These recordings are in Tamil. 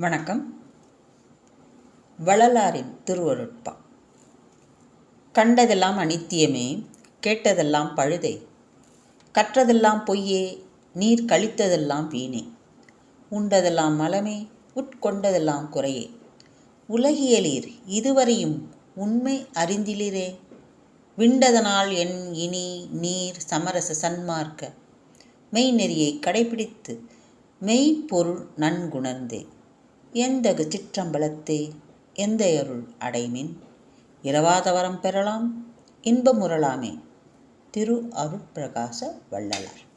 வணக்கம். வள்ளலாரின் திருவருட்பா. கண்டதெல்லாம் அனித்தியமே கேட்டதெல்லாம் பழுதே. கற்றதெல்லாம் பொய்யே நீர் கழித்ததெல்லாம் வீணே. உண்டதெல்லாம் மலமே உட்கொண்டதெல்லாம் குறையே. உலகியலீர் இதுவரையும் உண்மை அறிந்திலிரே. விண்டதனால் என் இனி நீர் சமரச சன்மார்க்க. மெய்நெறியை கடைபிடித்து மெய்ப்பொருள் நன்குணர்ந்தேன் எந்தகு சிற்றம்பலத்தே? எந்த அருள் அடைமின். இரவாதவரம் பெறலாம். இன்பமுறலாமே திரு அருட்பிரகாச வள்ளலார்.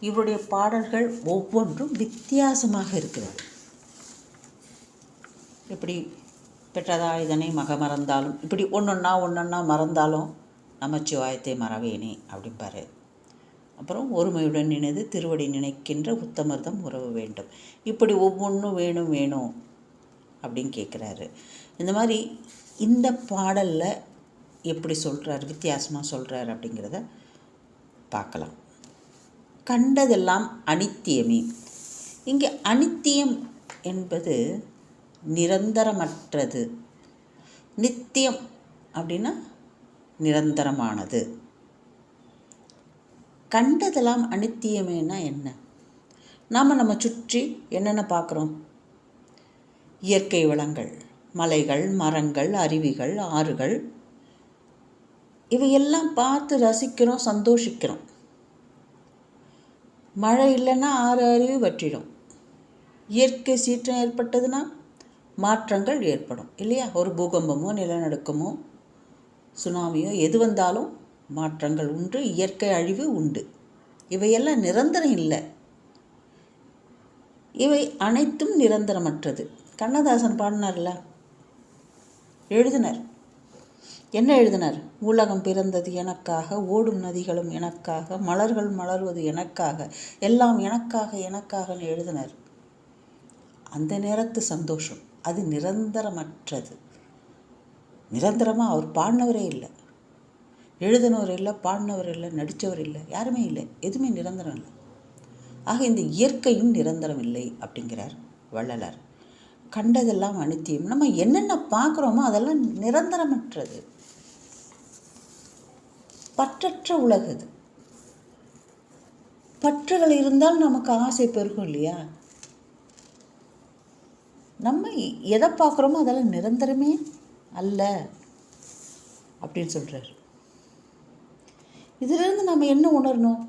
இவருடைய பாடல்கள் ஒவ்வொன்றும் வித்தியாசமாக இருக்கிறது. இப்படி பெற்றதா இதனை மக மறந்தாலும் இப்படி ஒன்றொன்னா ஒன்றொன்னா மறந்தாலும் நமச்சிவாயத்தை மறவேனே அப்படிம்பாரு. அப்புறம் ஒருமையுடன் நினைந்து திருவடி நினைக்கின்ற உத்தமர்தம் உறவு வேண்டும். இப்படி ஒவ்வொன்றும் வேணும் வேணும் அப்படின்னு கேட்குறாரு இந்த மாதிரி இந்த பாடலில் எப்படி சொல்கிறார் வித்தியாசமாக சொல்கிறார் அப்படிங்கிறத பார்க்கலாம். கண்டதெல்லாம் அனித்தியமே. இங்கே அனித்தியம் என்பது நிரந்தரமற்றது. நித்தியம் அப்படின்னா நிரந்தரமானது. கண்டதெல்லாம் அனித்தியமேனா என்ன? நாம் நம்ம சுற்றி என்னென்ன பார்க்குறோம்? இயற்கை வளங்கள் மலைகள் மரங்கள் அருவிகள் ஆறுகள் இவையெல்லாம் பார்த்து ரசிக்கிறோம் சந்தோஷிக்கிறோம். மழை இல்லைன்னா ஆறு அருவி வற்றிடும். இயற்கை சீற்றம் ஏற்பட்டதுன்னா மாற்றங்கள் ஏற்படும் இல்லையா? ஒரு பூகம்பமோ நிலநடுக்கமோ சுனாமியோ எது வந்தாலும் மாற்றங்கள் உண்டு இயற்கை அழிவு உண்டு. இவையெல்லாம் நிரந்தரம் இல்லை. இவை அனைத்தும் நிரந்தரமற்றது. கண்ணதாசன் பாடினார்ல எழுதினர். என்ன எழுதினார்? உலகம் பிறந்தது எனக்காக ஓடும் நதிகளும் எனக்காக மலர்கள் மலர்வது எனக்காக எல்லாம் எனக்காக எனக்காகன்னு எழுதினர். அந்த நேரத்து சந்தோஷம். அது நிரந்தரமற்றது. நிரந்தரமாக அவர் பாடினவரே இல்லை. எழுதினவர் இல்லை பாடினவர் இல்லை நடித்தவர் இல்லை யாருமே இல்லை. எதுவுமே நிரந்தரம் இல்லை. ஆக இந்த இயற்கையும் நிரந்தரம் இல்லை அப்படிங்கிறார் வள்ளலார். கண்டதெல்லாம் அனித்தியம். நம்ம என்னென்ன பார்க்குறோமோ அதெல்லாம் நிரந்தரமற்றது. பற்றற்ற உலகு அது. பற்றுகள் இருந்தால் நமக்கு ஆசை பெருகும் இல்லையா? நம்ம எதை பார்க்குறோமோ அதெல்லாம் நிரந்தரமே அல்ல அப்படின்னு சொல்கிறார் இதிலிருந்து நம்ம என்ன உணரணும்?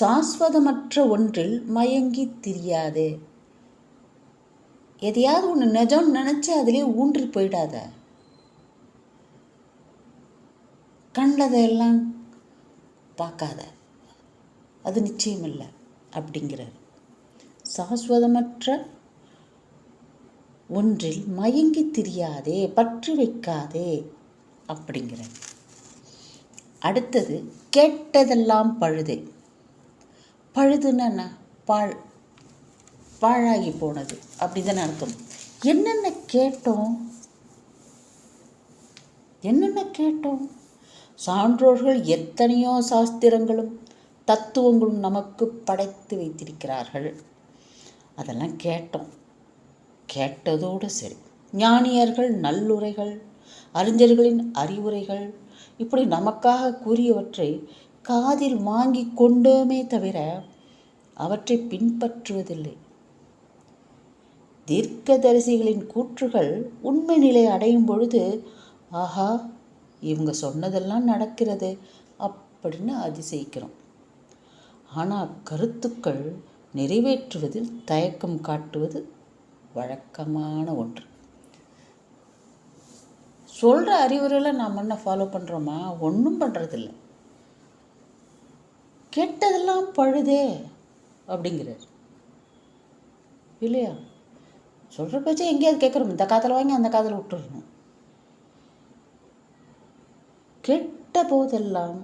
சாஸ்வதமற்ற ஒன்றில் மயங்கி திரியாதே. எதையாவது ஒன்று நிஜம்னு நினச்சி அதிலே ஊன்றி போயிடாத. கண்டதையெல்லாம் பார்க்காத. அது நிச்சயம் இல்லை அப்படிங்கிறார். சாஸ்வதமற்ற ஒன்றில் மயங்கி திரியாதே பற்று வைக்காதே அப்படிங்கிறார். அடுத்தது கெட்டதெல்லாம் பழுதே. பழுதுன்னா பாழ் பாழாகி போனது. அப்படிதானே அர்த்தம். என்னென்ன கேட்டோம்? என்னென்ன கேட்டோம்? சான்றோர்கள் எத்தனையோ சாஸ்திரங்களும் தத்துவங்களும் நமக்கு படைத்து வைத்திருக்கிறார்கள். அதெல்லாம் கேட்டோம். கேட்டதோடு சரி. ஞானியர்கள் நல்லுரைகள் அறிஞர்களின் அறிவுரைகள் இப்படி நமக்காக கூறியவற்றை காதில் வாங்கி கொண்டோமே தவிர அவற்றை பின்பற்றுவதில்லை. தீர்க்கதரிசிகளின் கூற்றுகள் உண்மை நிலை அடையும் பொழுது ஆஹா இவங்க சொன்னதெல்லாம் நடக்கிறது அப்படின்னு அதிசயிக்கிறோம். ஆனால் கருத்துக்கள் நிறைவேற்றுவதில் தயக்கம் காட்டுவது வழக்கமான ஒன்று. சொல்கிற அறிவுரைகளை நாம் என்ன ஃபாலோ பண்ணுறோமா ஒன்றும் பண்ணுறதில்ல கெட்டதெல்லாம் பழுதே அப்படிங்கிறார். இல்லையா? சொல்கிற பேச்சு எங்கேயாவது கேட்குறோம். இந்த காதில் வாங்கி அந்த காதில் விட்டுறணும். கெட்ட போதெல்லாம்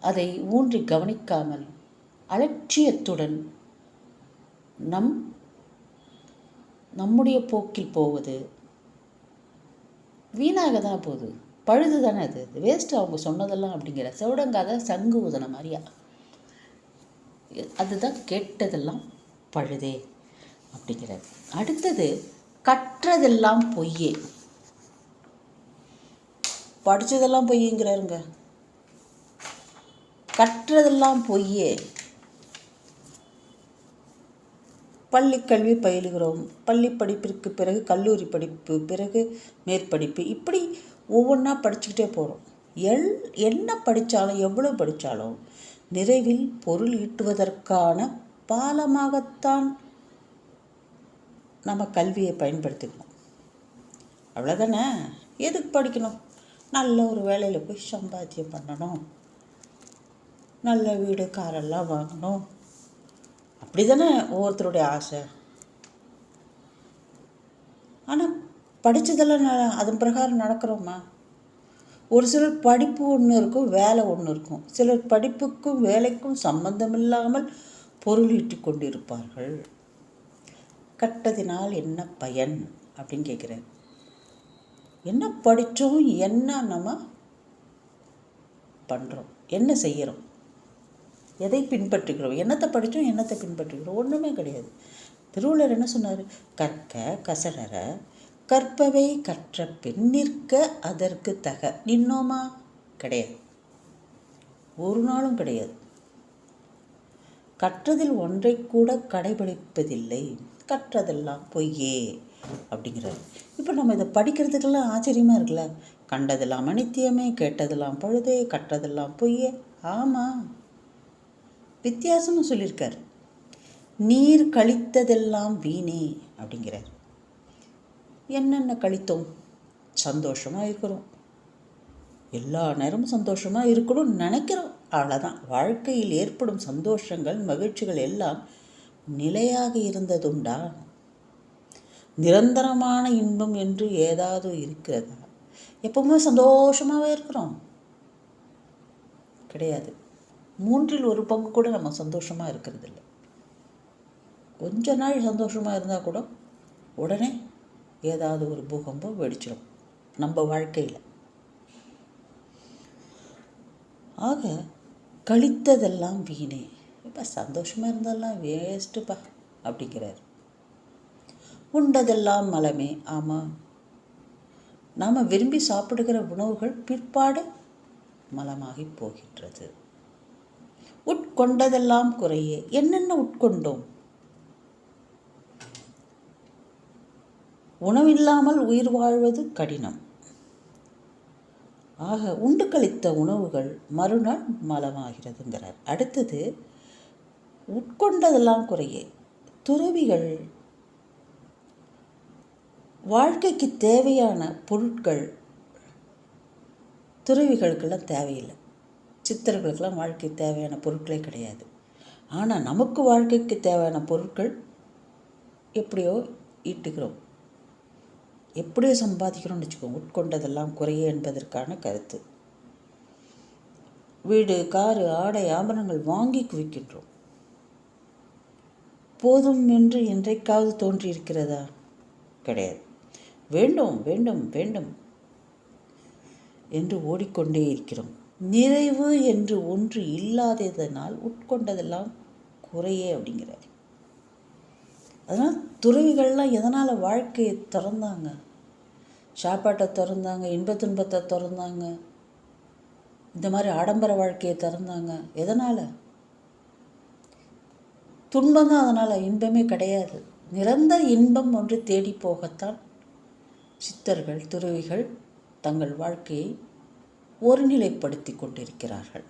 அதை ஊன்றி கவனிக்காமல் அலட்சியத்துடன் நம் நம்முடைய போக்கில் போவது வீணாக தான் போகுது. பழுது தானே அது? வேஸ்ட்டு அவங்க சொன்னதெல்லாம் அப்படிங்கிற செவடங்காத சங்கு ஊதன மாதிரியா? அதுதான் கேட்டதெல்லாம் பழுதே அப்படிங்கிறது. அடுத்தது கற்றதெல்லாம் பொய்யே. படித்ததெல்லாம் பொய்யுங்கிறாருங்க கற்றதெல்லாம் பொய்யே. பள்ளி கல்வி பயிலுகிறோம். பள்ளி படிப்பிற்கு பிறகு கல்லூரி படிப்பு பிறகு மேற்படிப்பு. இப்படி ஒவ்வொன்றா படிச்சுக்கிட்டே போகிறோம் எல் என்ன படித்தாலும் எவ்வளோ படித்தாலும் நிறைவில் பொருள் ஈட்டுவதற்கான பாலமாகத்தான் நம்ம கல்வியை பயன்படுத்திக்கணும். அவ்வளோதானே எதுக்கு படிக்கணும்? நல்ல ஒரு வேலையில் போய் சம்பாத்தியம் பண்ணணும். நல்ல வீடு காரெல்லாம் வாங்கணும். அப்படி தானே ஒவ்வொருத்தருடைய ஆசை? ஆனால் படித்ததெல்லாம் அதன் பிரகாரம் நடக்கிறோமா? ஒரு சிலர் படிப்பு ஒன்று இருக்கும் வேலை ஒன்று இருக்கும். சிலர் படிப்புக்கும் வேலைக்கும் சம்பந்தமில்லாமல் பொருள் ஈட்டி கொண்டிருப்பார்கள். கட்டதினால் என்ன பயன்? அப்படின்னு கேட்குறேன் என்ன படித்தோம் என்ன நம்ம பண்ணுறோம் என்ன செய்கிறோம் எதை பின்பற்றுகிறோம்? என்னத்தை படித்தோம் என்னத்தை பின்பற்றுகிறோம்? ஒன்றுமே கிடையாது. திருவள்ளுவர் என்ன சொன்னார்? கற்க கசடர கற்பவை கற்ற பின் நிற்க அதற்கு தக. நின்னோமா? கிடையாது. ஒரு நாளும் கிடையாது. கற்றதில் ஒன்றை கூட கடைபிடிப்பதில்லை. கற்றதெல்லாம் பொய்யே அப்படிங்கிறார். இப்போ நம்ம இதை படிக்கிறதுக்கெல்லாம் ஆச்சரியமாக இருக்குல்ல? கண்டதெல்லாம் அனித்தியமே கேட்டதெல்லாம் பழுதே கற்றதெல்லாம் பொய்யே. ஆமாம் வித்தியாசம்னு சொல்லியிருக்கார். நீர் கழித்ததெல்லாம் வீணே அப்படிங்கிறார். என்னென்ன கழித்தோம்? சந்தோஷமாக இருக்கிறோம். எல்லா நேரமும் சந்தோஷமாக இருக்கணும்னு நினைக்கிறோம். அவ்வளோதான் வாழ்க்கையில் ஏற்படும் சந்தோஷங்கள் மகிழ்ச்சிகள் எல்லாம் நிலையாக இருந்ததுண்டா. நிரந்தரமான இன்பம் என்று ஏதாவது இருக்கிறதா? எப்பவுமே சந்தோஷமாகவே இருக்கிறோம். கிடையாது. மூன்றில் ஒரு பங்கு கூட நம்ம சந்தோஷமாக இருக்கிறதில்ல. கொஞ்ச நாள் சந்தோஷமாக இருந்தால் கூட உடனே ஏதாவது ஒரு பூகம்பம் வெடிச்சிடும் நம்ம வாழ்க்கையில். ஆக கழித்ததெல்லாம் வீணே. இப்போ சந்தோஷமாக இருந்தாலாம் வேஸ்ட்டுப்பா அப்படிங்கிறார். உண்டதெல்லாம் மலமே ஆமாம் நாம் விரும்பி சாப்பிடுகிற உணவுகள் பிற்பாடு மலமாகி போகின்றது. உட்கொண்டதெல்லாம் குறையே. என்னென்ன உட்கொண்டோம்? உணவில்லாமல் உயிர் வாழ்வது கடினம். ஆக உண்டு கழித்த உணவுகள் மறுநாள் மலமாகிறதுங்கிறார். அடுத்தது உட்கொண்டதெல்லாம் குறையே. துறவிகள் வாழ்க்கைக்கு தேவையான பொருட்கள் துறவிகளுக்கெல்லாம் தேவையில்லை. சித்தர்களுக்கெல்லாம் வாழ்க்கை தேவையான பொருட்களே கிடையாது. ஆனால் நமக்கு வாழ்க்கைக்கு தேவையான பொருட்கள் எப்படியோ ஈட்டுக்கிறோம் எப்படியோ சம்பாதிக்கிறோம்னு வச்சுக்கோங்க. உட்கொண்டதெல்லாம் குறையே என்பதற்கான கருத்து. வீடு காரு ஆடை ஆபரணங்கள் வாங்கி குவிக்கின்றோம். போதும் என்று என்றைக்காவது தோன்றியிருக்கிறதா? கிடையாது. வேண்டும் வேண்டும் வேண்டும் என்று ஓடிக்கொண்டே இருக்கிறோம். நிறைவு என்று ஒன்று இல்லாததனால் உட்கொண்டதெல்லாம் குறையே அப்படிங்கிறார். அதனால் துறவிகள்லாம் எதனால் வாழ்க்கையை திறந்தாங்க? சாப்பாட்டை திறந்தாங்க இன்ப துன்பத்தை திறந்தாங்க இந்த மாதிரி ஆடம்பர வாழ்க்கையை திறந்தாங்க எதனால்? துன்பம் தான் அதனால் இன்பமே கிடையாது. நிரந்தர இன்பம் ஒன்று தேடி போகத்தான் சித்தர்கள் துறவிகள் தங்கள் வாழ்க்கையை ஒருநிலைப்படுத்தி கொண்டிருக்கிறார்கள்.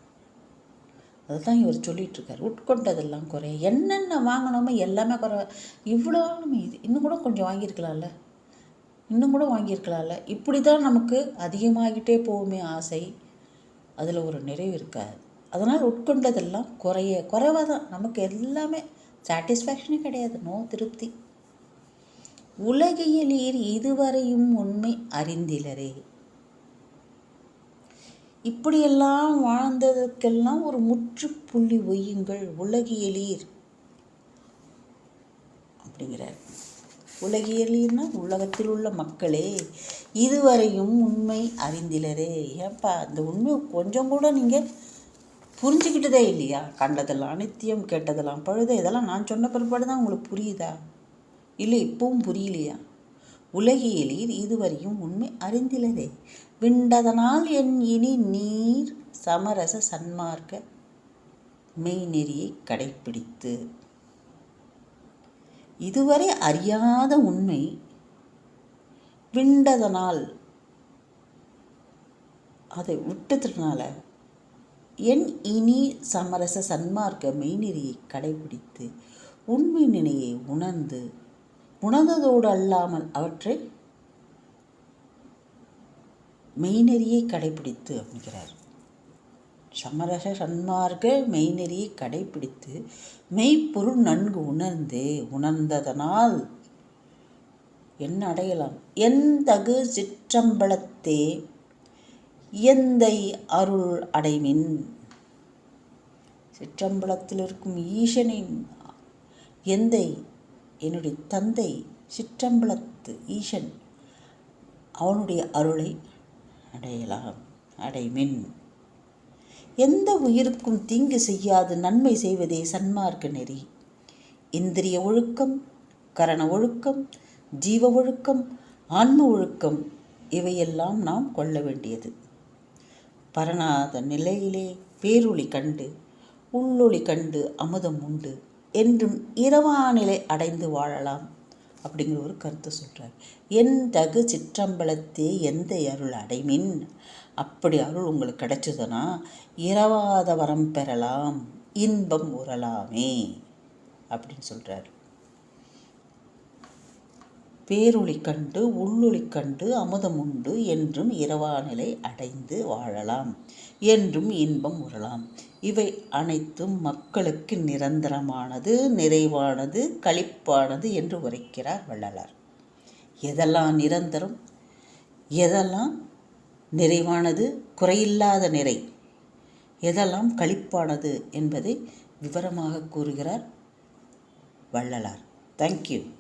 அதுதான் இவர் சொல்லிகிட்ருக்கார் உட்கொண்டதெல்லாம் குறை என்னென்ன வாங்கினோமோ எல்லாமே குறை இவ்வளோ நம்ம இது. இன்னும் கூட கொஞ்சம் வாங்கியிருக்கலாம்ல? இன்னும் கூட வாங்கியிருக்கலாம்ல? இப்படி தான் நமக்கு அதிகமாகிட்டே போகுமே ஆசை. அதில் ஒரு நிறைவு இருக்காது. அதனால் உட்கொண்டதெல்லாம் குறைய குறைவாக தான் நமக்கு எல்லாமே சாட்டிஸ்ஃபேக்ஷனே கிடையாது. நோ திருப்தி. உலகியலீர் இதுவரையும் உண்மை அறிந்திலரே. இப்படியெல்லாம் வாழ்ந்ததற்கெல்லாம் ஒரு முற்றுப்புள்ளி ஒய்யுங்கள் உலகியலீர். அப்படிங்கிறார். உலகியலீர்னா உலகத்தில் உள்ள மக்களே இதுவரையும் உண்மை அறிந்திலரே. ஏன்பா அந்த உண்மை கொஞ்சம் கூட நீங்கள் புரிஞ்சுக்கிட்டதே இல்லையா? கண்டதெல்லாம் நித்தியம் கேட்டதெல்லாம் பழுது இதெல்லாம் நான் சொன்ன பிற்பாடு தான் உங்களுக்கு புரியுதா? இல்லை இப்பவும் புரியலையா? உலகியலீர் இதுவரையும் உண்மை அறிந்திலதே. விண்டதனால் என் இனி நீர் சமரச சன்மார்க்க மெய்நெறியை கடைப்பிடித்து. இதுவரை அறியாத உண்மை விண்டதனால் அதை விட்டதுனால என் இனி சமரச சன்மார்க்க மெய்நெறியை கடைபிடித்து உண்மை நினையை உணர்ந்து உணர்ந்ததோடு அல்லாமல் அவற்றை மெய்நெறியை கடைபிடித்து அப்படிங்கிறார் சமரச சன்மார்க்க மெய்நெறியை கடைபிடித்து மெய்ப்பொருள் நன்கு உணர்ந்து உணர்ந்ததனால் என்ன அடையலாம்? எந்தகு சிற்றம்பலத்தே எந்தை அருள் அடைமின். சிற்றம்பலத்தில் இருக்கும் ஈசனின் எந்தை என்னுடைய தந்தை சிற்றம்பலத்து ஈசன் அவனுடைய அருளை அடையலாம் அடைமின். எந்த உயிருக்கும் தீங்கு செய்யாது நன்மை செய்வதே சன்மார்க்க நெறி. இந்திரிய ஒழுக்கம் கரண ஒழுக்கம் ஜீவ ஒழுக்கம் ஆன்ம ஒழுக்கம் இவையெல்லாம் நாம் கொள்ள வேண்டியது. பரணாத நிலையிலே பேரொளி கண்டு உள்ளொளி கண்டு அமுதம் உண்டு. என்றும் இரவாநிலை அடைந்து வாழலாம் அப்படிங்கிற ஒரு கருத்தை சொல்கிறார் என் தகு சிற்றம்பலத்தே எந்த அருள் அடைமின்? அப்படி அருள் உங்களுக்கு கிடைச்சதுன்னா இரவாத வரம் பெறலாம் இன்பம் உறலாமே அப்படின்னு சொல்கிறார் பேரொளி கண்டு உள்ளொளி கண்டு அமுதம் உண்டு என்றும் இரவாநிலை அடைந்து வாழலாம் என்றும் இன்பம் உறலாம். இவை அனைத்தும் மக்களுக்கு நிரந்தரமானது நிறைவானது களிப்பானது என்று உரைக்கிறார் வள்ளலார். எதெல்லாம் நிரந்தரம்? எதெல்லாம் நிறைவானது? குறையில்லாத நிறை. எதெல்லாம் களிப்பானது என்பதை விவரமாக கூறுகிறார் வள்ளலார். தேங்க்யூ